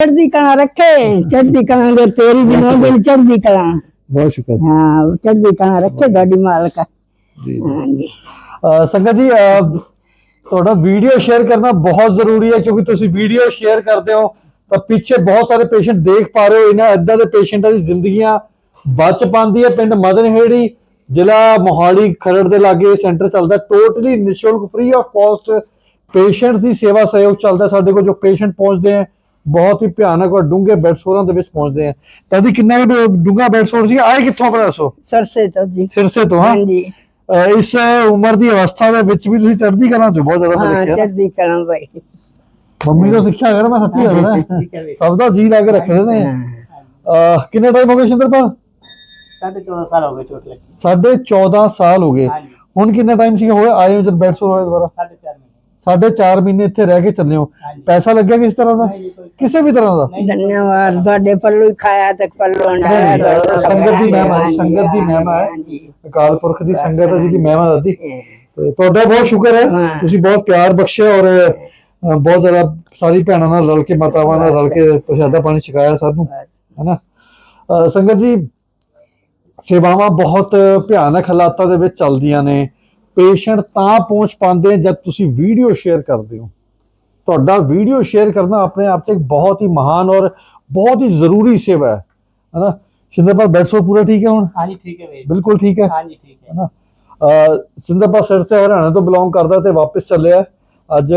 ਚੜ੍ਹਦੀ ਕਲਾ ਰੱਖੇ ਚੜ੍ਹਦੀ ਕਲਾ ਦੇ ਤੇਰੀ ਵੀ ਨੋ ਦਿਨ ਚੜ੍ਹਦੀ ਕਲਾ। ਬਹੁਤ ਸ਼ੁਕਰ। ਹਾਂ ਚੜ੍ਹਦੀ ਕਲਾ ਰੱਖੇ ਤੁਹਾਡੀ ਮਾਲਕ। ਜੀ ਹਾਂਜੀ। ਅਹ ਸੰਗਤ ਜੀ ਅਹ ਤੁਹਾਡਾ ਵੀਡੀਓ ਸ਼ੇਅਰ ਕਰਨਾ ਬਹੁਤ ਜ਼ਰੂਰੀ ਹੈ ਕਿਉਂਕਿ ਤੁਸੀਂ ਵੀਡੀਓ ਸ਼ੇਅਰ ਕਰਦੇ ਹੋ ਤਾਂ ਪਿੱਛੇ ਬਹੁਤ ਸਾਰੇ ਪੇਸ਼ੈਂਟ ਦੇਖ ਪਾ ਰਹੇ ਹੋ ਇਹਨਾਂ ਇਦਾਂ ਦੇ ਪੇਸ਼ੈਂਟਾਂ ਦੀ ਜ਼ਿੰਦਗੀਆਂ ਬਚ ਪਾਉਂਦੀ ਹੈ। ਪਿੰਡ ਮਦਨਹੇੜੀ ਜ਼ਿਲ੍ਹਾ ਮੋਹਾਲੀ ਖਰੜ ਦੇ ਲਾਗੇ ਇਹ ਸੈਂਟਰ ਚੱਲਦਾ ਟੋਟਲੀ ਨਿਸ਼ੁਲਕ ਫ੍ਰੀ ਆਫ ਕਾਸਟ ਪੇਸ਼ੈਂਟਸ ਦੀ ਸੇਵਾ ਸਹਿਯੋਗ ਚੱਲਦਾ ਸਾਡੇ ਕੋਲ ਜੋ ਪੇਸ਼ੈਂਟ ਪਹੁੰਚਦੇ ਹੈ ਬਹੁਤ ਹੀ ਭਿਆਨਕ ਔਰ ਡੂੰਘੇ ਬੈਡਸੋਰਾਂ ਦੇ ਵਿੱਚ ਪਹੁੰਚਦੇ ਆ ਤਦੀ ਕਿੰਨਾ ਡੂੰਘਾ ਬੈਡਸੋਰ ਸੀ ਆਏ ਕਿੱਥੋਂ ਆਪਣਾ ਦੱਸੋ ਸਰਸੇ ਤੋਂ ਜੀ ਸਰਸੇ ਤੋਂ ਹਾਂ ਜੀ ਇਸ ਉਮਰ ਦੀ ਅਵਸਥਾ ਦੇ ਵਿੱਚ ਵੀ ਤੁਸੀਂ ਚੜ੍ਹਦੀ ਕਲਾ ਚ ਬਹੁਤ ਜ਼ਿਆਦਾ ਦੇਖਿਆ ਹਾਂ ਚੜ੍ਹਦੀ ਕਲਾ ਬਾਈ ਮੰਮੀ ਤੋਂ ਸਿੱਖਿਆ ਕਰ ਮੈਂ ਸੱਚੀ ਦੱਸਦਾ ਸਭ ਦਾ ਜੀ ਲਾ ਕੇ ਰੱਖਦੇ ਨੇ ਕਿੰਨੇ ਟਾਈਮ ਹੋ ਗਿਆ ਸ਼ਿੰਦਰਪਾਲ 14.5 ਸਾਲ ਹੋ ਗਏ ਟੋਟਲ 14.5 ਸਾਲ ਹੋ ਗਏ ਹੁਣ ਕਿੰਨਾ ਟਾਈਮ ਸੀ ਹੋਇਆ ਆਏ ਜਦ ਬੈਟਸੋਰ ਹੋਇਆ ਦੁਬਾਰਾ 4.5 ਸਾਡੇ 4 ਮਹੀਨੇ ਇੱਥੇ ਰਹਿ ਕੇ ਚੱਲੇ ਹੋ। ਪੈਸਾ ਲੱਗਿਆ ਕਿਸ ਤਰ੍ਹਾਂ ਦਾ? ਕਿਸੇ ਵੀ ਤਰ੍ਹਾਂ ਦਾ? ਧੰਨਵਾਦ ਤੁਹਾਡੇ ਪੱਲੂ ਹੀ ਖਾਇਆ ਤੇ ਪੱਲੂ ਨਾ ਸੰਗਤ ਦੀ ਮਹਿਮਾ ਹੈ ਸੰਗਤ ਦੀ ਮਹਿਮਾ ਹੈ। ਅਕਾਲ ਪੁਰਖ ਦੀ ਸੰਗਤ ਜੀ ਦੀ ਮਹਿਮਾ ਦਾਦੀ ਤੇ ਤੁਹਾਡਾ ਬਹੁਤ ਸ਼ੁਕਰ ਹੈ। ਤੁਸੀਂ ਬਹੁਤ ਪਿਆਰ ਬਖਸ਼ਿਆ ਔਰ ਬਹੁਤ ਜ਼ਿਆਦਾ ਸਾਰੀ ਭੈਣਾਂ ਨਾਲ ਰਲ ਕੇ ਮਾਤਾਵਾਂ ਨਾਲ ਰਲ ਕੇ ਪ੍ਰਸ਼ਾਦਾ ਪਾਣੀ ਛਕਾਇਆ ਸਾਨੂੰ ਹੈਨਾ? ਸੰਗਤ ਜੀ ਸੇਵਾਵਾਂ ਬਹੁਤ ਭਿਆਨਕ ਹਾਲਾਤਾਂ ਦੇ ਵਿੱਚ ਚੱਲਦੀਆਂ ਨੇ। ਪੇਸ਼ੈਂਟ ਤਾਂ ਪਹੁੰਚ ਪਾਉਂਦੇ ਜਦ ਤੁਸੀਂ ਵੀਡੀਓ ਸ਼ੇਅਰ ਕਰਦੇ ਹੋ। ਤੁਹਾਡਾ ਵੀਡੀਓ ਸ਼ੇਅਰ ਕਰਨਾ ਆਪਣੇ ਆਪ 'ਚ ਇੱਕ ਬਹੁਤ ਹੀ ਮਹਾਨ ਔਰ ਬਹੁਤ ਹੀ ਜ਼ਰੂਰੀ ਸੇਵਾ ਹੈ। ਹਨਾ? ਸਿੰਦਰਪਾਲ ਬੈਟਸੋ ਪੂਰਾ ਠੀਕ ਹੈ ਹੁਣ? ਹਾਂਜੀ ਠੀਕ ਹੈ ਵੀਰ ਬਿਲਕੁਲ ਠੀਕ ਹੈ। ਹਾਂਜੀ ਠੀਕ ਹੈ। ਹਨਾ? ਸਿੰਦਰਪਾਲ ਸਰ ਸੇ ਹਰਿਆਣਾ ਤੋਂ ਬਿਲੋਂਗ ਕਰਦਾ ਤੇ ਵਾਪਸ ਚੱਲਿਆ। ਅੱਜ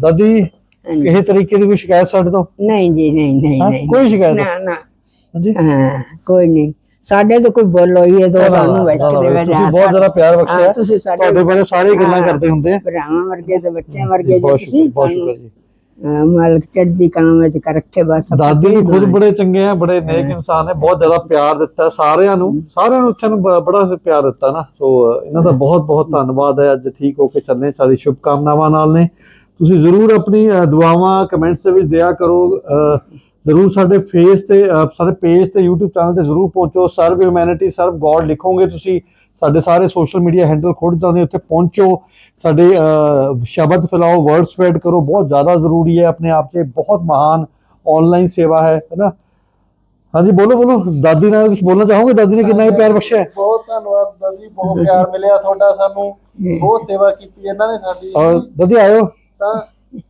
ਦਾਦੀ ਕਿਸੇ ਤਰੀਕੇ ਦੀ ਕੋਈ ਸ਼ਿਕਾਇਤ ਸਾਡੇ ਤੋਂ? ਨਹੀਂ ਜੀ ਨਹੀਂ ਨਹੀਂ ਨਹੀਂ। ਕੋਈ ਸ਼ਿਕਾਇਤ? ਨਾ ਨਾ। ਹਾਂਜੀ। ਹਾਂ ਕੋਈ ਨਹੀਂ। ਸਾਡੇ ਤੋਂ ਕੋਈ ਬੋਲੋ ਹੀ ਹੈ ਤਾਂ ਸਾਨੂੰ ਵਿੱਚ ਦੇ ਵਿੱਚ ਤੁਸੀਂ ਬਹੁਤ ਜ਼ਿਆਦਾ ਪਿਆਰ ਬਖਸ਼ਿਆ। ਹਾਂ, ਤੁਸੀਂ ਸਾਡੇ ਤੁਹਾਡੇ ਬਾਰੇ ਸਾਰੇ ਗੱਲਾਂ ਕਰਦੇ ਹੁੰਦੇ। ਭਰਾਵਾਂ ਵਰਗੇ ਤੇ ਬੱਚਿਆਂ ਵਰਗੇ ਜੇ ਬਹੁਤ ਸ਼ੁਕਰ ਜੀ। ਮਾਲਕ ਚੜ੍ਹਦੀ ਕਲਾ ਵਿੱਚ ਕਰ ਰੱਖੇ ਬਸ ਦਾਦੀ ਕੀ ਖੁਦ ਬੜੇ ਚੰਗੇ ਆ ਬੜੇ ਨੇਕ ਇਨਸਾਨ ਨੇ ਬਹੁਤ ਜ਼ਿਆਦਾ ਪਿਆਰ ਦਿੱਤਾ ਸਾਰਿਆਂ ਨੂੰ। ਸਾਰਿਆਂ ਨੂੰ ਇੱਥੇ ਨੂੰ ਬੜਾ ਪਿਆਰ ਦਿੱਤਾ ਨਾ। ਸੋ ਇਹਨਾਂ ਦਾ ਬਹੁਤ ਬਹੁਤ ਧੰਨਵਾਦ ਹੈ। ਅੱਜ ਠੀਕ ਹੋ ਕੇ ਚੱਲਨੇ ਸਾਡੀ ਸ਼ੁਭ ਕਾਮਨਾਵਾਂ ਨਾਲ ਨੇ। ਤੁਸੀਂ ਜ਼ਰੂਰ ਆਪਣੀ ਦੁਆਵਾਂ ਕਮੈਂਟਸ ਦੇ ਵਿੱਚ ਦਿਆ ਕਰੋ। ਜ਼ਰੂਰ ਸਾਡੇ ਫੇਸ ਤੇ ਸਾਡੇ ਪੇਜ ਤੇ YouTube ਚੈਨਲ ਤੇ ਜ਼ਰੂਰ ਪਹੁੰਚੋ। ਸਰਵ ਹਿਊਮੈਨਿਟੀ ਸਰਵ ਗੋਡ ਲਿਖੋਗੇ ਤੁਸੀਂ ਸਾਡੇ ਸਾਰੇ ਸੋਸ਼ਲ ਮੀਡੀਆ ਹੈਂਡਲ ਖੋਲ ਜਾਂਦੇ ਉੱਥੇ ਪਹੁੰਚੋ। ਸਾਡੇ ਸ਼ਬਦ ਫੈਲਾਓ ਵਰਡ ਸਪਰੈਡ ਕਰੋ ਬਹੁਤ ਜ਼ਿਆਦਾ ਜ਼ਰੂਰੀ ਹੈ ਆਪਣੇ ਆਪ 'ਚ। ਬਹੁਤ ਮਹਾਨ ਆਨਲਾਈਨ ਸੇਵਾ ਹੈ ਹੈ ਨਾ? ਹਾਂਜੀ ਬੋਲੋ ਬੋਲੋ। ਦਾਦੀ ਨਾਲ ਕੁਝ ਬੋਲਣਾ ਚਾਹੋਗੇ? ਦਾਦੀ ਨੇ ਕਿੰਨਾ ਕੁ ਪਿਆਰ ਬਖਸ਼ਿਆ ਹੈ? ਬਹੁਤ ਧੰਨਵਾਦ ਦਾਦੀ ਬਹੁਤ ਪਿਆਰ ਮਿਲਿਆ ਤੁਹਾਡਾ ਸਾਨੂੰ। ਬਹੁਤ ਸੇਵਾ ਕੀਤੀ ਇਹਨਾਂ ਨੇ ਸਾਡੀ। ਦਾਦੀ ਆਇਓ। ਤਾਂ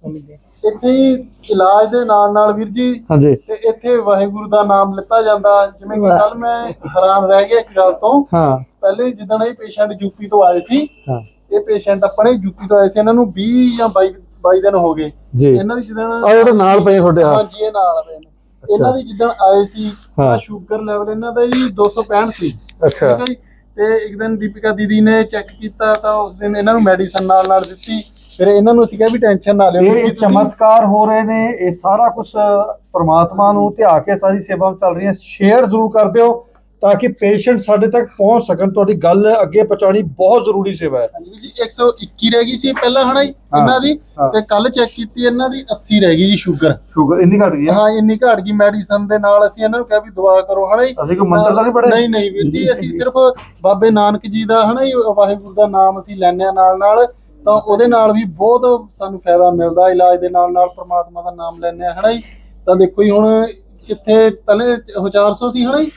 ਇੱਥੇ ਹੀ ਇਲਾਜ ਦੇ ਨਾਲ ਨਾਲ ਵੀਰ ਜੀ ਹਾਂਜੀ। ਤੇ ਇੱਥੇ ਵਾਹਿਗੁਰੂ ਦਾ ਨਾਮ ਲਿੱਤਾ ਜਾਂਦਾ। ਜਿਵੇਂ ਕਿ ਕੱਲ ਮੈਂ ਹੈਰਾਨ ਰਹਿ ਗਿਆ ਇੱਕ ਗੱਲ ਤੋਂ। ਹਾਂ। ਪਹਿਲੇ ਜਿੱਦਣ ਇਹ ਪੇਸ਼ੈਂਟ ਯੂਪੀ ਤੋਂ ਆਏ ਸੀ ਹਾਂ। ਇਹ ਪੇਸ਼ੈਂਟ ਆਪਣੇ ਯੂਪੀ ਤੋਂ ਆਏ ਸੀ ਇਹਨਾਂ ਨੂੰ 20 ਜਾਂ 22 22 ਦਿਨ ਹੋ ਗਏ। ਜੀ। ਇਹਨਾਂ ਦੀ ਜਿੱਦਣ ਆ ਜਿਹੜੇ ਨਾਲ ਪਏ ਤੁਹਾਡੇ ਆ ਹਾਂਜੀ ਇਹ ਨਾਲ ਪਏ ਨੇ। ਇਹਨਾਂ ਦੀ ਜਿੱਦਣ ਆਏ ਸੀ ਹਾਂ। ਤਾਂ ਸ਼ੂਗਰ ਲੈਵਲ ਇਹਨਾਂ ਦਾ ਜੀ 265 ਸੀ ਅੱਛਾ। ਠੀਕ ਹੈ ਜੀ? ਤੇ ਇੱਕ ਦਿਨ ਦੀਪਿਕਾ ਦੀਦੀ ਨੇ ਚੈੱਕ ਕੀਤਾ ਤਾਂ ਉਸ ਦਿਨ ਇਹਨਾਂ ਨੂੰ ਮੈਡੀਸਨ ਨਾਲ ਨਾਲ ਦਿੱਤੀ। ਫਿਰ ਇਹਨਾਂ ਨੂੰ ਅਸੀਂ ਕਿਹਾ ਵੀ ਟੈਨਸ਼ਨ ਨਾ ਲਿਓ ਇਹ ਚਮਤਕਾਰ ਹੋ ਰਹੇ ਨੇ ਇਹ ਸਾਰਾ ਕੁਝ ਪ੍ਰਮਾਤਮਾ ਨੂੰ ਧਿਆ ਕੇ ਸਾਰੀ ਸੇਵਾ ਚੱਲ ਰਹੀਆਂ ਸ਼ੇਅਰ ਜ਼ਰੂਰ ਕਰ ਦਿਓ ਤਾਂ ਕਿ ਪੇਸ਼ੈਂਟ ਸਾਡੇ ਤੱਕ ਪਹੁੰਚ ਸਕਣ। ਤੁਹਾਡੀ ਗੱਲ ਅੱਗੇ ਪਹੁੰਚਾਣੀ ਬਹੁਤ ਜ਼ਰੂਰੀ ਸੇਵਾ ਹੈ। ਜੀ 121 ਰਹਿ ਗਈ ਸੀ ਪਹਿਲਾਂ ਹਨਾ ਜੀ? ਹਾਂ, ਇਹਨਾਂ ਦੀ। ਤੇ ਕੱਲ ਚੈੱਕ ਕੀਤੀ ਇਹਨਾਂ ਦੀ 80 ਰਹਿ ਗਈ ਜੀ ਸ਼ੂਗਰ ਸ਼ੂਗਰ ਇੰਨੀ ਘਟ ਗਈ ਹੈ? ਇੰਨੀ ਘਟ ਗਈ ਮੈਡੀਸਨ ਦੇ ਨਾਲ ਅਸੀਂ ਇਹਨਾਂ ਨੂੰ ਕਿਹਾ ਵੀ ਦੁਆ ਕਰੋ ਹਨਾ ਜੀ? ਅਸੀਂ ਕੋਈ ਮੰਤਰ ਤਾਂ ਨਹੀਂ ਪੜ੍ਹੇ? ਨਹੀਂ ਨਹੀਂ ਵੀਰ ਜੀ ਅਸੀਂ ਸਿਰਫ ਬਾਬੇ ਨਾਨਕ ਜੀ ਦਾ ਹਨਾ ਜੀ ਵਾਹਿਗੁਰੂ ਦਾ ਨਾਮ ਅਸੀਂ ਲੈਂਦੇ ਆ ਨਾਲ ਨਾਲ ਤਾਂ ਉਹਦੇ ਨਾਲ ਵੀ ਬਹੁਤ ਸਾਨੂੰ ਫਾਇਦਾ ਮਿਲਦਾ ਇਲਾਜ ਦੇ ਨਾਲ ਨਾਲ ਪ੍ਰਮਾਤਮਾ ਦਾ ਨਾਮ ਲੈਂਦੇ ਆ ਹਨਾ ਜੀ ਤਾਂ ਦੇਖੋ ਜੀ ਹੁਣ ਕਿੱਥੇ ਪਹਿਲੇ ਉਹ 400 ਸੀ ਹਨਾ ਜੀ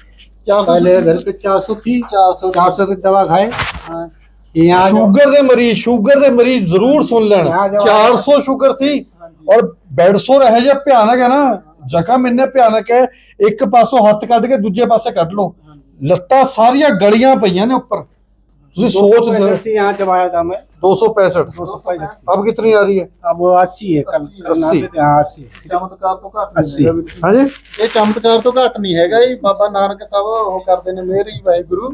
400 पहले घर पे चार सौ थी 400 चार सौ की दवा खाए ਹਾਂ यहाँ जो- ਸ਼ੂਗਰ ਦੇ ਮਰੀਜ਼ ਸ਼ੂਗਰ ਦੇ ਮਰੀਜ਼ ਜ਼ਰੂਰ ਸੁਣ ਲੈਣ ਹਾਂ, ਜੋ- 400 ਸ਼ੂਗਰ ਸੀ ਔਰ ਬੈਡਸੋਰ ਇਹ ਜਿਹਾ ਭਿਆਨਕ ਹੈ ਨਾ ਜ਼ਖਮ ਇੰਨੇ ਭਿਆਨਕ ਹੈ ਇੱਕ ਪਾਸੋਂ ਹੱਥ ਕੱਢ ਕੇ ਦੂਜੇ ਪਾਸੇ ਕੱਢ ਲਓ ਲੱਤਾਂ ਸਾਰੀਆਂ ਗਲੀਆਂ ਪਈਆਂ ਨੇ ਉੱਪਰ ਤੁਸੀਂ दो सौ ਸੋਚ पैंसठ ਲਓ थी यहाँ चबाया था मैं 265 दो सौ पैंसठ अब कितनी आ रही है अब वो अस्सी है कल कल नापे थे हाँ अस्सी ਚਮਤਕਾਰ ਤੋਂ ਘੱਟ ਨਹੀਂ ਅੱਸੀ। ਹੈਗਾ ਵੀਰ ਜੀ। हाँ जी ਇਹ ਚਮਤਕਾਰ ਤੋਂ ਘੱਟ ਨਹੀਂ ਹੈਗਾ ਜੀ ਬਾਬਾ ਨਾਨਕ ਸਾਹਿਬ ਉਹ ਕਰਦੇ ਨੇ ਮੇਰੀ ਵਾਹਿਗੁਰੂ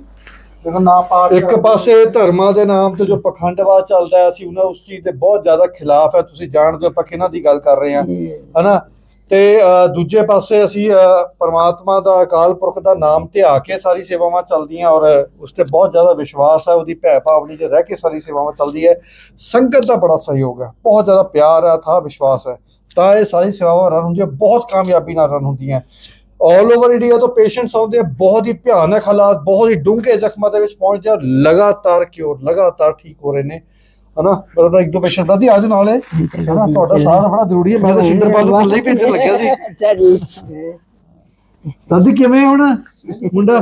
ਦੇਖੋ ਨਾ ਪਾਠ ਇੱਕ ਪਾਸੇ ਧਰਮਾਂ ਦੇ ਨਾਮ ਤੇ ਜੋ ਪਖੰਡਵਾਦ ਚੱਲਦਾ ਹੈ ਅਸੀਂ ਉਹਨਾਂ ਉਸ ਚੀਜ਼ ਦੇ ਬਹੁਤ ਜ਼ਿਆਦਾ ਖਿਲਾਫ ਹੈ ਤੁਸੀਂ ਜਾਣਦੇ ਹੋ ਆਪਾਂ ਕਿਹਨਾਂ ਦੀ ਗੱਲ ਕਰ ਰਹੇ ਹਾਂ ਹਨਾ ਤੇ ਦੂਜੇ ਪਾਸੇ ਅਸੀਂ ਪਰਮਾਤਮਾ ਦਾ ਅਕਾਲ ਪੁਰਖ ਦਾ ਨਾਮ ਧਿਆ ਕੇ ਸਾਰੀ ਸੇਵਾਵਾਂ ਚੱਲਦੀਆਂ ਔਰ ਉਸ ਤੇ ਬਹੁਤ ਜ਼ਿਆਦਾ ਵਿਸ਼ਵਾਸ ਹੈ, ਉਹਦੀ ਭੈ ਭਾਵਨੀ 'ਚ ਰਹਿ ਕੇ ਸਾਰੀ ਸੇਵਾਵਾਂ ਚੱਲਦੀ ਹੈ। ਸੰਗਤ ਦਾ ਬੜਾ ਸਹਿਯੋਗ ਹੈ, ਬਹੁਤ ਜ਼ਿਆਦਾ ਪਿਆਰ ਹੈ, ਥਾ ਵਿਸ਼ਵਾਸ ਹੈ। ਤਾਂ ਇਹ ਸਾਰੀ ਸੇਵਾਵਾਂ ਰਨ ਹੁੰਦੀਆਂ, ਬਹੁਤ ਕਾਮਯਾਬੀ ਨਾਲ ਰਨ ਹੁੰਦੀਆਂ। ਆਲ ਓਵਰ ਇੰਡੀਆ ਤੋਂ ਪੇਸ਼ੈਂਟਸ ਆਉਂਦੇ ਆ, ਬਹੁਤ ਹੀ ਭਿਆਨਕ ਹਾਲਾਤ, ਬਹੁਤ ਹੀ ਡੂੰਘੇ ਜ਼ਖਮਾਂ ਦੇ ਵਿੱਚ ਪਹੁੰਚਦੇ ਆ, ਲਗਾਤਾਰ ਕਿਉਰ ਲਗਾਤਾਰ ਠੀਕ ਹੋ ਰਹੇ ਨੇ। ਹਨਾ? ਪਰ ਉਹਨਾਂ ਇੱਕ ਦੋ ਪੇਸ਼ੈਂਟ ਦਾਦੀ ਆਜੋ ਨਾਲ ਹੈ ਹਨਾ ਤੁਹਾਡਾ ਸਾਥ ਬੜਾ ਜ਼ਰੂਰੀ ਹੈ। ਮੈਂ ਤਾਂ ਸਿੰਦਰਪਾਲ ਨੂੰ ਇਕੱਲੇ ਹੀ ਭੇਜਣ ਲੱਗਿਆ ਸੀ। ਅੱਛਾ ਜੀ ਦਾਦੀ ਕਿਵੇਂ ਹੁਣ? ਮੁੰਡਾ?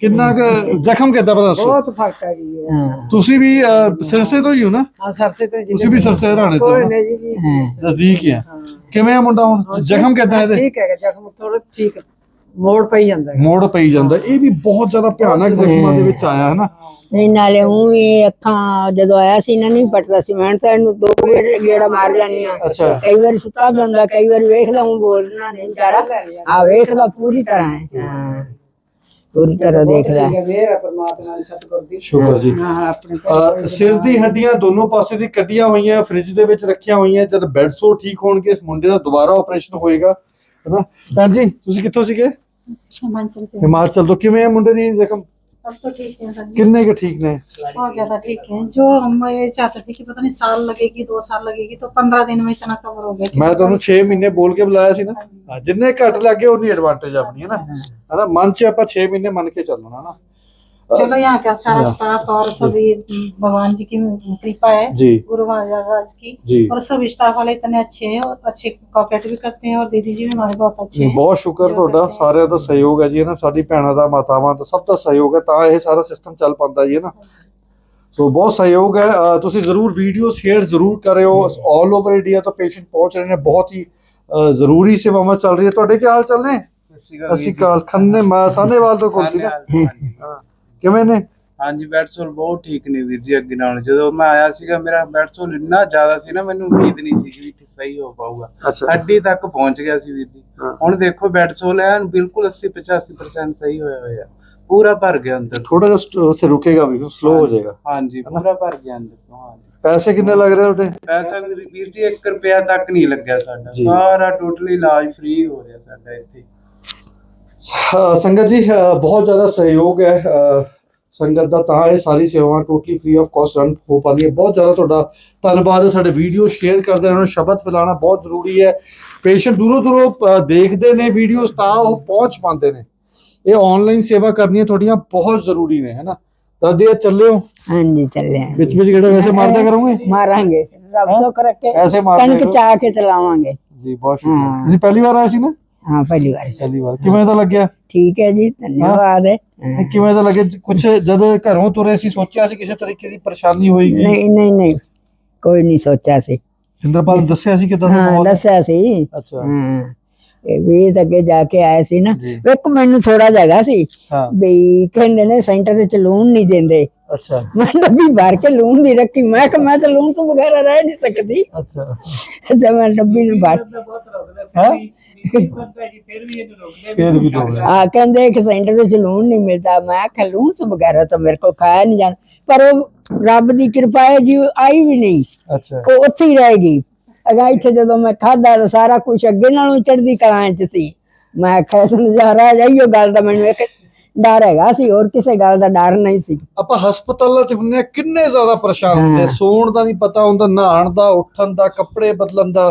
ਕਿੰਨਾ ਕੁ ਜ਼ਖਮ ਕਿੱਦਾਂ ਪਤਾ ਦੱਸੋ? ਬਹੁਤ ਫ਼ਰਕ ਹੈ ਜੀ ਹਾਂ। ਤੁਸੀਂ ਵੀ ਸਿਰਸੇ ਤੋਂ ਹੀ ਹੋ ਨਾ? ਹਾਂ ਸਰਸੇ ਤੋਂ ਜੀ ਤੁਸੀਂ ਵੀ ਸਿਰਸੇ ਹਰਾਣੇ ਤੋਂ ਕੋਈ ਹੋ ਜੀ। ਹਾਂ। ਨਜ਼ਦੀਕ ਹੀ ਆ। ਕਿਵੇਂ ਆ ਮੁੰਡਾ ਹੁਣ? ਜ਼ਖਮ ਕਿੱਦਾਂ ਇਹਦੇ? ਠੀਕ ਹੈ ਜ਼ਖਮ ਥੋੜਾ ਠੀਕ ਮੋੜ ਪਈ ਜਾਂਦਾ ਹੈ ਮੋੜ ਪਈ ਜਾਂਦਾ। ਇਹ ਵੀ ਬਹੁਤ ਜ਼ਿਆਦਾ ਭਿਆਨਕ ਜ਼ਖਮਾਂ ਦੇ ਵਿੱਚ ਆਇਆ ਹੈ ਨਾ ਨਹੀਂ ਨਾਲੇ ਉਹ ਵੀ ਅੱਖਾਂ ਜਦੋਂ ਆਇਆ ਸੀ ਨਾ ਨਹੀਂ ਪਟਦਾ ਸੀ। ਮੈਂ ਤਾਂ ਇਹਨੂੰ ਦੋ ਗੇੜ- ਗੇੜਾ ਮਾਰ ਜਾਨੀ ਆ ਅੱਛਾ। ਕਈ ਵਾਰ ਸੁੱਤਾ ਵੀ ਹੁੰਦਾ ਕਈ ਵਾਰ ਵੇਖ ਲਾ ਉਹ ਬੋਲਣਾ ਨਹੀਂ ਵਿਚਾਰਾ। ਆ ਵੇਖ ਲਾ ਪੂਰੀ ਤਰ੍ਹਾਂ ਹੈ। ਹਾਂ। ਪੂਰੀ ਤਰ੍ਹਾਂ ਦੇਖਦਾ ਠੀਕ ਹੈ ਮੇਰਾ ਪਰਮਾਤਮਾ ਦੀ ਸਤਿਗੁਰ ਦੀ। ਸ਼ੁਕਰ ਜੀ। ਹਾਂ ਆਪਣੇ ਅਹ ਸਿਰ ਦੀ ਹੱਡੀਆਂ ਦੋਨੋਂ ਪਾਸੇ ਦੀ ਕੱਢੀਆਂ ਹੋਈਆਂ ਫ੍ਰਿਜ ਦੇ ਵਿੱਚ ਰੱਖੀਆਂ ਹੋਈਆਂ। ਜਦ ਬੈੱਡ ਸੋ ਠੀਕ ਹੋਣਗੇ ਇਸ ਮੁੰਡੇ ਦਾ ਦੁਬਾਰਾ ਆਪਰੇਸ਼ਨ ਹੋਏਗਾ ਹੈਨਾ? ਭੈਣ ਜੀ ਤੁਸੀਂ ਕਿੱਥੋਂ ਸੀਗੇ? हिमाचल से ਹਿਮਾਚਲ ਤੋਂ ਕਿਵੇਂ ਆ ਮੁੰਡੇ ਦੀ ਜ਼ਖਮ अब तो ठीक है सर ਕਿੰਨੇ ਕੁ ਠੀਕ ਨੇ बहुत ज्यादा ठीक है जो हम ये चाहते थे कि पता नहीं साल लगेगी दो साल लगेगी तो पंद्रह दिन में इतना कवर हो गया कि ਮੈਂ ਤੁਹਾਨੂੰ 6 ਮਹੀਨੇ ਬੋਲ ਕੇ ਬੁਲਾਇਆ ਸੀ ਨਾ ਹਾਂ, ਜਿੰਨੇ ਘੱਟ ਲੱਗੇ ਉਨੀ ਐਡਵਾਂਟੇਜ ਆਪਣੀ ਹੈ ਨਾ ਹੈਨਾ ਮਨ 'ਚ ਆਪਾਂ 6 ਮਹੀਨੇ ਮੰਨ ਕੇ ਚੱਲਣਾ ਨਾ चलो यहाँ का सारा स्टाफ और सभी भगवान जी की कृपा है ਜੀ गुरु महाराज की ਜੀ और सब स्टाफ वाले इतने अच्छे हैं और अच्छे कॉपरेट भी करते हैं और दीदी जी भी हमारे बहुत अच्छे हैं ਬਹੁਤ ਸ਼ੁਕਰ ਤੁਹਾਡਾ ਸਾਰਿਆਂ ਦਾ ਸਹਿਯੋਗ ਹੈ ਜੀ ਹੈ ਨਾ ਸਾਡੀ ਭੈਣਾਂ ਦਾ ਮਾਤਾਵਾਂ ਦਾ ਸਭ ਦਾ ਸਹਿਯੋਗ ਹੈ ਤਾਂ ਇਹ ਸਾਰਾ ਸਿਸਟਮ ਚੱਲ ਪਾਉਂਦਾ ਜੀ ਹੈ ਨਾ ਸੋ ਬਹੁਤ ਸਹਿਯੋਗ ਹੈ ਅਹ ਤੁਸੀਂ ਜ਼ਰੂਰ ਵੀਡੀਓ ਸ਼ੇਅਰ ਜ਼ਰੂਰ ਕਰਿਓ ਆਲ ਓਵਰ ਇੰਡੀਆ ਤੋਂ ਪੇਸ਼ੈਂਟ ਪਹੁੰਚ ਰਹੇ ਨੇ ਬਹੁਤ ਹੀ ਅਹ ਜ਼ਰੂਰੀ ਸੇਵਾਵਾਂ ਚੱਲ ਰਹੀ ਹੈ ਤੁਹਾਡੇ ਕੀ ਹਾਲ ਚੱਲ ਨੇ ਸਤਿ ਸ਼੍ਰੀ ਅਕਾਲ ਖੰਨੇ ਮਾ ਸਾਨੇਵਾਲ ਤੋਂ ਕੋਲ ਸੀ ਨਾ ਹਾਂ। ਕਿਵੇਂ ਨੇ? ਹਾਂਜੀ ਬੈਟਸੋਲ ਬਹੁਤ ਠੀਕ ਨੇ ਵੀਰ ਜੀ ਅੱਗੇ ਨਾਲ। ਜਦੋਂ ਮੈਂ ਆਇਆ ਸੀਗਾ ਮੇਰਾ ਬੈਟਸੋਲ ਇੰਨਾ ਜ਼ਿਆਦਾ ਸੀ ਨਾ ਮੈਨੂੰ ਉਮੀਦ ਨਹੀਂ ਸੀ ਕਿ ਠੀਕ ਸਹੀ ਹੋ ਪਾਊਗਾ। ਅੱਛਾ। ਹੱਡੀ ਤੱਕ ਪਹੁੰਚ ਗਿਆ ਸੀ ਵੀਰ ਜੀ। ਹੁਣ ਦੇਖੋ ਬੈਟਸੋਲ ਹੈ ਬਿਲਕੁਲ 80 85% ਸਹੀ ਹੋਇਆ ਹੋਇਆ। ਪੂਰਾ ਭਰ ਗਿਆ ਅੰਦਰ ਥੋੜਾ ਜਿਹਾ ਉੱਥੇ ਰੁਕੇਗਾ ਵੀ ਸਲੋ ਹੋ ਜਾਏਗਾ। ਹਾਂਜੀ ਪੂਰਾ ਭਰ ਗਿਆ ਅੰਦਰ ਹਾਂਜੀ ਪੈਸੇ ਕਿੰਨੇ ਲੱਗ ਰਹੇ ਤੁਹਾਡੇ? ਪੈਸਾ ਵੀਰ ਜੀ 1 ਰੁਪਿਆ ਤੱਕ ਨਹੀਂ ਲੱਗਿਆ ਸਾਡਾ। ਸਾਰਾ ਟੋਟਲੀ ਇਲਾਜ ਫ੍ਰੀ ਹੋ ਰਿਹਾ ਸਾਡਾ ਇੱਥੇ। ਸੰਗਤ ਜੀ ਬਹੁਤ ਜ਼ਿਆਦਾ ਸਹਿਯੋਗ ਹੈ ਸੰਗਤ ਦਾ ਤਾਂ ਇਹ ਸਾਰੀ ਸੇਵਾਵਾਂ totally free of cost run ਹੋ ਪਾਉਂਦੀਆਂ ਬਹੁਤ ਜ਼ਿਆਦਾ ਤੁਹਾਡਾ ਧੰਨਵਾਦ ਹੈ ਸਾਡੇ ਵੀਡੀਓ ਸ਼ੇਅਰ ਕਰਦੇ ਰਹਿਣਾ ਸ਼ਬਦ ਫੈਲਾਉਣਾ ਬਹੁਤ ਜ਼ਰੂਰੀ ਹੈ। ਪੇਸ਼ੈਂਟ ਦੂਰੋਂ ਦੂਰੋਂ ਦੇਖਦੇ ਨੇ ਵੀਡੀਓਜ਼ ਤਾਂ ਉਹ ਪਹੁੰਚ ਪਾਉਂਦੇ ਨੇ। ਇਹ ਆਨਲਾਈਨ ਸੇਵਾ ਕਰਨੀਆਂ ਤੁਹਾਡੀਆਂ ਬਹੁਤ ਜ਼ਰੂਰੀ ਨੇ ਹੈਨਾ ਦਾਦੀ ਇਹ ਚੱਲਿਓ। ਹਾਂਜੀ ਚੱਲਿਆ। ਵਿੱਚ ਵਿੱਚ ਕਿਹੜਾ ਵੈਸੇ ਮਾਰਦਾ ਕਰੋਗੇ? ਮਾਰਾਂਗੇ। ਰੱਬ ਤੋਂ ਕਰਕੇ ਐਸੇ ਮਾਰਦੇ ਕਣਕ। ਚਾ ਕੇ ਚਲਾਵਾਂਗੇ। ਜੀ ਬਹੁਤ ਸ਼ੁਕਰੀਆ। ਹਾਂ। ਤੁਸੀਂ ਪਹਿਲੀ ਵਾਰ ਆਏ ਸੀ ਨਾ? ਹਾਂ ਪਹਿਲੀ ਵਾਰ। ਪਹਿਲੀ ਵਾਰ। ਕਿਵੇਂ ਦਾ ਲੱਗਿਆ? ਠੀਕ ਹੈ ਜੀ ਧੰਨਵਾਦ। ਹੈ। ਹਾਂ। ਕਿਵੇਂ ਦਾ ਲੱਗੇ ਕੁਝ ਜਦ ਘਰੋਂ ਤੁਰੇ ਸੀ ਸੋਚਿਆ ਸੀ ਕਿਸੇ ਤਰੀਕੇ ਦੀ ਪਰੇਸ਼ਾਨੀ ਹੋਏਗੀ? ਨਹੀਂ ਨਹੀਂ ਨਹੀਂ। ਕੋਈ ਨਹੀਂ ਸੋਚਿਆ ਸੀ। ਸਿੰਦਰਪਾਲ ਨੇ ਦੱਸਿਆ ਸੀ ਕਿਦਾਂ ਦਾ ਹਾਂ ਮਾਹੌਲ? ਦੱਸਿਆ ਸੀ। ਅੱਛਾ। ਹਾਂ। ਵੀ ਅੱਗੇ ਜਾ ਕੇ ਆਏ ਸੀ ਨਾ ਜੀ। ਵੇਖ ਮੈਨੂੰ ਥੋੜਾ ਜਗ੍ਹਾ ਸੀ ਹਾਂ। ਵੀ ਕਹਿੰਦੇ ਨੇ ਸੈਂਟਰ ਵਿੱਚ ਲੂਣ ਨਹੀਂ ਦਿੰਦੇ। ਅੱਛਾ। ਮੈਂ ਡੱਬੀ ਭਰ ਕੇ ਲੂਣ ਦੀ ਰੱਖੀ ਮੈਂ ਕਿ ਮੈਂ ਤਾਂ ਲੂਣ ਤੋਂ ਬਗੈਰ ਰਹਿ ਨਹੀਂ ਸਕਦੀ। ਅੱਛਾ। ਤੇ ਮੈਂ ਡੱਬੀ ਨੂੰ ਭਰ ਹਾਂ? ਫਿਰ ਵੀ ਲੋਕ ਆ ਕਹਿੰਦੇ ਕਿ ਸੈਂਟਰ ਵਿੱਚ ਲੂਣ ਨਹੀਂ ਮਿਲਦਾ। ਮੈਂ ਕਿ ਲੂਣ ਤੋਂ ਬਗੈਰ ਤਾਂ ਮੇਰੇ ਕੋਲ ਖਾਇਆ ਨਹੀਂ ਜਾਣਾ। ਪਰ ਉਹ ਰੱਬ ਦੀ ਕਿਰਪਾ ਹੈ ਜੀ ਉਹ ਆਈ ਵੀ ਨਹੀਂ। ਅੱਛਾ। ਉਹ ਉੱਥੇ ਹੀ ਰਹਿ ਗਈ। ਅਗਾ ਇੱਥੇ ਜਦੋਂ ਮੈਂ ਖਾਦਾ ਤਾਂ ਸਾਰਾ ਕੁਝ ਅੱਗੇ ਨਾਲੋਂ ਚੜਦੀ ਕਲਾਂ ਚ ਸੀ ਮੈਂ ਆਖਿਆ ਇਸ ਨਜ਼ਾਰਾ ਜਾਈਓ ਗੱਲ ਦਾ ਮੈਨੂੰ ਇੱਕ ਡਰ ਹੈਗਾ ਸੀ ਹੋਰ ਕਿਸੇ ਗੱਲ ਦਾ ਡਰ ਨਹੀਂ ਸੀ ਆਪਾਂ ਹਸਪਤਾਲਾਂ 'ਚ ਹੁੰਨੇ ਆ ਕਿੰਨੇ ਜ਼ਿਆਦਾ ਪਰੇਸ਼ਾਨ ਹੁੰਦੇ ਆ। ਸੌਣ ਦਾ ਨਹੀਂ ਪਤਾ ਹੁੰਦਾ ਨਹਾਣ ਦਾ ਉੱਠਣ ਦਾ ਕੱਪੜੇ ਬਦਲਣ ਦਾ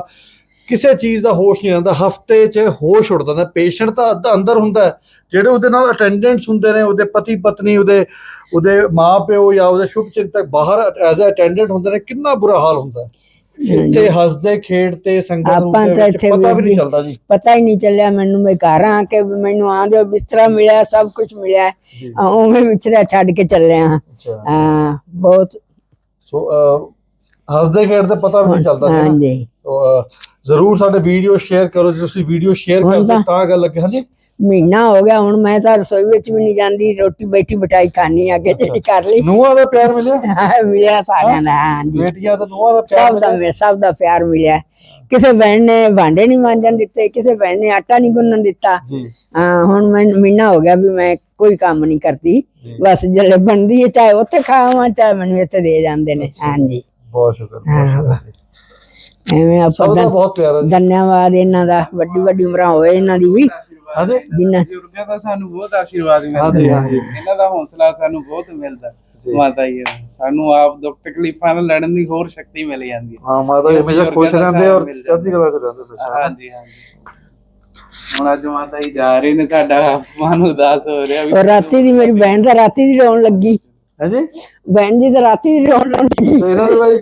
ਕਿਸੇ ਚੀਜ਼ ਦਾ ਹੋਸ਼ ਨਹੀਂ ਰਹਿੰਦਾ ਹਫ਼ਤੇ 'ਚ ਹੋਸ਼ ਉੱਡ ਜਾਂਦਾ ਪੇਸ਼ੈਂਟ ਤਾਂ ਅੱਧਾ ਅੰਦਰ ਹੁੰਦਾ ਹੈ। ਜਿਹੜੇ ਉਹਦੇ ਨਾਲ ਅਟੈਂਡੈਂਟਸ ਹੁੰਦੇ ਨੇ ਉਹਦੇ ਪਤੀ ਪਤਨੀ ਉਹਦੇ ਉਹਦੇ ਮਾਪਿਓ ਜਾਂ ਉਹਦੇ ਸ਼ੁਭ ਚਿੰਤਕ ਬਾਹਰ ਐਜ਼ ਅ ਅਟੈਂਡੈਂਟ ਹੁੰਦੇ ਨੇ ਕਿੰਨਾ ਬੁਰਾ ਹਾਲ ਹੁੰਦਾ ਹੈ। ਇੱਥੇ ਹੱਸਦੇ ਖੇਡਦੇ ਸੰਗਤ ਆਪਾਂ ਦੇ ਤਾਂ ਵਿੱਚ ਇੱਥੇ ਪਤਾ ਵੀ ਨਹੀਂ ਚੱਲਦਾ ਜੀ। ਪਤਾ ਹੀ ਨਹੀਂ ਚੱਲਿਆ ਮੈਨੂੰ ਮੈਂ ਘਰ ਆ ਕੇ ਮੈਨੂੰ ਆਂਦੇ ਬਿਸਤਰਾ ਮਿਲਿਆ ਸਭ ਕੁਝ ਮਿਲਿਆ। ਉਵੇਂ ਵਿਚਰਿਆ ਛੱਡ ਕੇ ਚੱਲਿਆ ਹਾਂ। ਬਹੁਤ ਸੋ ਹੱਸਦੇ ਖੇਡਦੇ ਪਤਾ ਵੀ ਨਹੀਂ ਚੱਲਦਾ। ਹਾਂਜੀ। ਜ਼ਰੂਰ ਸਾਡੇ ਵੀਡੀਓ ਸ਼ੇਅਰ ਕਰੋ ਜੇ ਤੁਸੀਂ ਵੀਡੀਓ ਸ਼ੇਅਰ ਕਰਦੇ ਹੋ ਤਾਂ- ਗੱਲ ਲੱਗੇ ਹਾਂਜੀ? ਮਹੀਨਾ ਹੋ ਗਿਆ ਹੁਣ ਮੈਂ ਤਾਂ ਰਸੋਈ ਵਿੱਚ ਵੀ ਨਹੀਂ ਜਾਂਦੀ ਰੋਟੀ ਬੈਠੀ ਬਿਠਾਈ ਖਾਣੀ ਆ ਕੇ ਜਿਹੜੀ ਕਰ ਲਈ। ਨੂੰਹਾਂ ਦਾ ਪਿਆਰ ਮਿਲਿਆ? ਹਾਂ, ਮਿਲਿਆ ਸਾਰਿਆਂ ਦਾ ਹਾਂਜੀ। ਬੇਟੀਆਂ ਤੇ ਨੂੰਹਾਂ ਦਾ ਪਿਆਰ ਸਭ ਦਾ ਸਭ ਦਾ ਪਿਆਰ ਮਿਲਿਆ। ਕਿਸੇ ਭੈਣ ਨੇ ਭਾਂਡੇ ਨਹੀਂ ਮਾਂਜਣ ਦਿੱਤੇ ਕਿਸੇ ਭੈਣ ਨੇ ਆਟਾ ਨਹੀਂ ਗੁੰਨਣ ਦਿੱਤਾ। ਹਾਂ ਹੁਣ ਮੈਂ ਮਹੀਨਾ ਹੋ ਗਿਆ ਵੀ ਮੈਂ ਕੋਈ ਕੰਮ ਨਹੀਂ ਕਰਦੀ। ਬਸ ਜਿਹੜੇ ਬਣਦੀ ਹੈ ਚਾਹੇ ਉੱਥੇ ਖਾਵਾਂ ਚਾਹੇ ਮੈਨੂੰ ਇੱਥੇ ਦੇ ਜਾਂਦੇ ਨੇ। ਹਾਂਜੀ। ਬਹੁਤ ਸ਼ੁਕਰ ਬਹੁਤ ਸ਼ੁਕਰ। ਐਵੇਂ ਆਪਾਂ ਦਾ ਧੰਨ- ਬਹੁਤ ਪਿਆਰ ਜੀ। ਧੰਨਵਾਦ ਇਹਨਾਂ ਦਾ ਵੱਡੀ ਵੱਡੀ ਉਮਰਾਂ ਹੋਏ ਇਹਨਾਂ ਦੀ ਵੀ। ਹਾਂਜੀ। ਜਿੰਨਾ ਬਜ਼ੁਰਗਾਂ ਦਾ ਸਾਨੂੰ ਬਹੁਤ ਆਸ਼ੀਰਵਾਦ ਮਿਲਦਾ ਹਾਂਜੀ, ਹਾਂਜੀ। ਇਹਨਾਂ ਦਾ ਹੌਸਲਾ ਸਾਨੂੰ ਬਹੁਤ ਮਿਲਦਾ ਜੀ। ਮਾਤਾ ਜੀ ਦਾ। ਸਾਨੂੰ ਆਪ ਦੁੱਖ ਤਕਲੀਫਾਂ ਨਾਲ ਲੜਨ ਦੀ ਹੋਰ ਸ਼ਕਤੀ ਮਿਲ ਜਾਂਦੀ ਹੈ। ਹਾਂ ਮਾਤਾ ਜੀ ਹਮੇਸ਼ਾ ਖੁਸ਼ ਰਹਿੰਦੇ ਔਰ ਚੜ੍ਹਦੀ ਕਲਾ 'ਚ ਰਹਿੰਦੇ ਹਮੇਸ਼ਾ। ਹਾਂਜੀ ਹਾਂਜੀ। ਹੁਣ ਅੱਜ ਮਾਤਾ ਜੀ ਜਾ ਰਹੇ ਨੇ ਸਾਡਾ ਮਨ ਉਦਾਸ ਹੋ ਰਿਹਾ ਵੀ ਔਰ ਰਾਤੀ ਦੀ ਮੇਰੀ ਭੈਣ ਤਾਂ ਰਾਤੀ ਦੀ ਰੋਣ ਲੱਗੀ। ਹਾਂਜੀ? ਭੈਣ ਜੀ ਤਾਂ ਰਾਤੀ ਦੀ ਰੋਣ ਰੋਂਦੀ ਤੇ ਇਹਨਾਂ ਦੀ ਵਾਈਫ?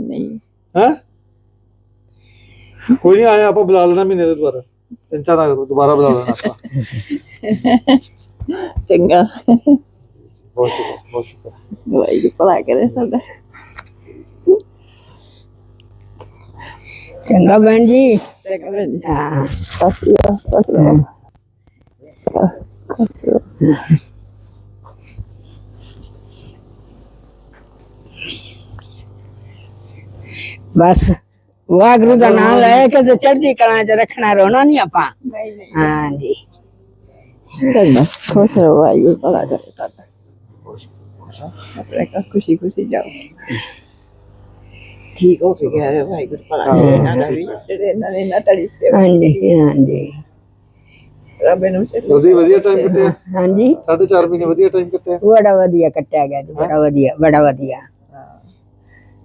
ਹੈ ਕੋਈ ਨਹੀਂ ਆਇਆ ਆਪਾਂ ਬੁਲਾ ਲੈਣਾ ਮਹੀਨੇ ਦੇ ਦੁਬਾਰਾ ਚਿੰਤਾ ਨਾ ਕਰੋ ਦੁਬਾਰਾ ਬੁਲਾ ਲੈਣਾ ਆਪਾਂ ਚੰਗਾ ਬਹੁਤ ਸ਼ੁਕਰ ਬਹੁਤ ਸ਼ੁਕਰ ਦਵਾਈ ਦੀ ਭਲਾ ਕਰੇ ਸਾਡਾ ਚੰਗਾ ਭੈਣ ਜੀ ਚੰਗਾ ਭੈਣ ਜੀ ਹਾਂ ਸਤਿ ਸ਼੍ਰੀ ਅਕਾਲ ਸਤਿ ਸ਼੍ਰੀ ਅਕਾਲ ਬਸ ਵਾਹਿਗੁਰੂ ਦਾ ਨਾਮ ਲੈ ਕੇ ਤੇ ਚੜ੍ਹਦੀ ਕਲਾਂ 'ਚ ਰੱਖਣਾ ਰੋਣਾ ਨਹੀਂ ਆਪਾਂ ਨਹੀਂ ਨਹੀਂ ਹਾਂ ਜੀ ਚੰਗਾ ਖੁਸ਼ ਰਹੋ ਵਾਹਿਗੁਰੂ ਭਲਾ ਕਰੇ ਸਾਡਾ ਆਪਣੇ ਘਰ ਖੁਸ਼ੀ ਖੁਸ਼ੀ ਜਾਓ ਠੀਕ ਹੋ ਕੇ ਗਿਆ ਵਾਹਿਗੁਰੂ ਭਲਾ ਕਰੇ ਨਾ ਤੜੀ ਜਿਹੜੇ ਇਹਨਾਂ ਨੇ ਨਾ ਤੜੀ ਤੇ ਹਾਂਜੀ ਹਾਂਜੀ ਰੱਬ ਨੂੰ ਸਿਰ ਉਹਦੀ ਵਧੀਆ ਟਾਈਮ ਕੱਟਿਆ ਹਾਂਜੀ ਸਾਢੇ ਚਾਰ ਮਹੀਨੇ ਵਧੀਆ ਟਾਈਮ ਕੱਟਿਆ ਬੜਾ ਵਧੀਆ ਕੱਟਿਆ ਗਿਆ ਜੀ ਬੜਾ ਵਧੀਆ ਬੜਾ ਵਧੀਆ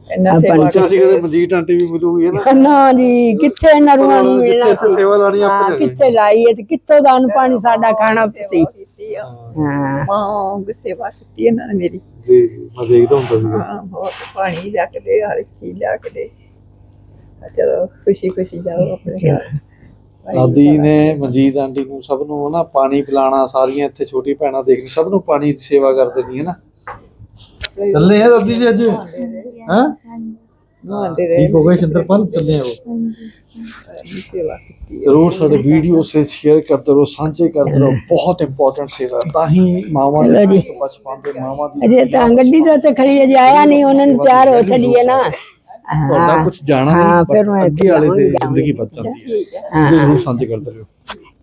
ਇੰਨਾ ਸੇਵਾ ਬੱਚਾ ਸੀ ਕਦੇ ਮਨਜੀਤ ਆਂਟੀ ਵੀ ਮਿਲੂਗੀ ਹੈ ਨਾ। ਨਾ ਜੀ ਕਿੱਥੇ ਇਹਨਾਂ ਰੂਹਾਂ ਨੂੰ ਜਿੱਥੇ ਮਿਲਣਾ? ਇੱਥੇ ਸੀ ਸੇਵਾ ਲਾਣੀ ਹਾਂ ਆਪਾਂ ਜਾਣੀ ਕਿੱਥੇ ਲਾਈਏ ਤੇ ਕਿੱਥੋਂ ਦਾ ਅन्न ਪਾਣੀ ਸਾਡਾ ਖਾਣਾ ਸੀ ਕੀਤੀ ਆ। ਹਾਂ। ਮਾਂ ਸੇਵਾ ਕੀਤੀ ਇਹਨਾਂ ਨੇ ਮੇਰੀ। ਜੀ ਜੀ ਮੈਂ ਦੇਖਦਾ ਹੁੰਦਾ ਸੀਗਾ। ਹਾਂ ਬਹੁਤ ਪਾਣੀ ਲਿਆ ਕੇ ਦੇ ਹਰ ਇੱਕ ਚੀਜ਼ ਲਿਆ ਕੇ ਦੇ ਆ ਚਲੋ ਖੁਸ਼ੀ ਖੁਸ਼ੀ ਜਾਓ ਆਪਣੇ ਘਰ। ਦਾਦੀ ਨੇ ਮਨਜੀਤ ਆਂਟੀ ਨੂੰ ਸਭ ਨੂੰ ਨਾ ਪਾਣੀ ਪਿਲਾਣਾ ਸਾਰੀਆਂ ਇੱਥੇ ਛੋਟੀ ਭੈਣਾਂ ਦੇਖਣੀ ਸਭ ਨੂੰ ਪਾਣੀ ਦੀ ਸੇਵਾ ਕਰ ਦੇਣੀ ਹੈ ਨਾ। ਚੱਲੇ ਆ ਦਾਦੀ ਜੀ ਅੱਜ? ਹਾਂ? ਰਹੇ ਠੀਕ ਹੋ ਗਏ ਸ਼ਿੰਦਰਪਾਲ? ਚੱਲੇ ਆ ਉਹ। ਸੇਵਾ ਕੀਤੀ ਜ਼ਰੂਰ ਸਾਡੇ ਵੀਡੀਓ ਸੇ ਸ਼ੇਅਰ ਕਰਦੇ ਰਹੋ ਸਾਂਝੇ ਕਰਦੇ ਰਹੋ। ਬਹੁਤ ਇੰਪੋਰਟੈਂਟ ਸੇਵਾ ਹੈ। ਤਾਂ ਹੀ ਮਾਵਾਂ। ਦੇ ਬਚਪਨ ਦੇ ਮਾਵਾਂ ਦੀ ਅਜੇ ਤਾਂ ਗੱਡੀ ਤੋਂ ਤੇ ਖੜੀ ਅਜੇ ਆਇਆ ਨਹੀਂ ਉਹਨਾਂ ਨੂੰ ਤਿਆਰ ਹੋ ਛੱਡੀਏ ਨਾ। ਤੁਹਾਡਾ ਹਾਂ। ਕੁਝ ਜਾਣਾ ਹਾਂ, ਨਹੀਂ ਫਿਰ ਪਰ ਮੈਂ ਅੱਗੇ ਵਾਲੇ ਦੀ। ਜ਼ਿੰਦਗੀ ਬਚ ਜਾਂਦੀ ਹੈ ਹੈ। ਹਾਂ। ਜ਼ਰੂਰ ਸਾਂਝੇ ਕਰਦੇ ਰਹੋ।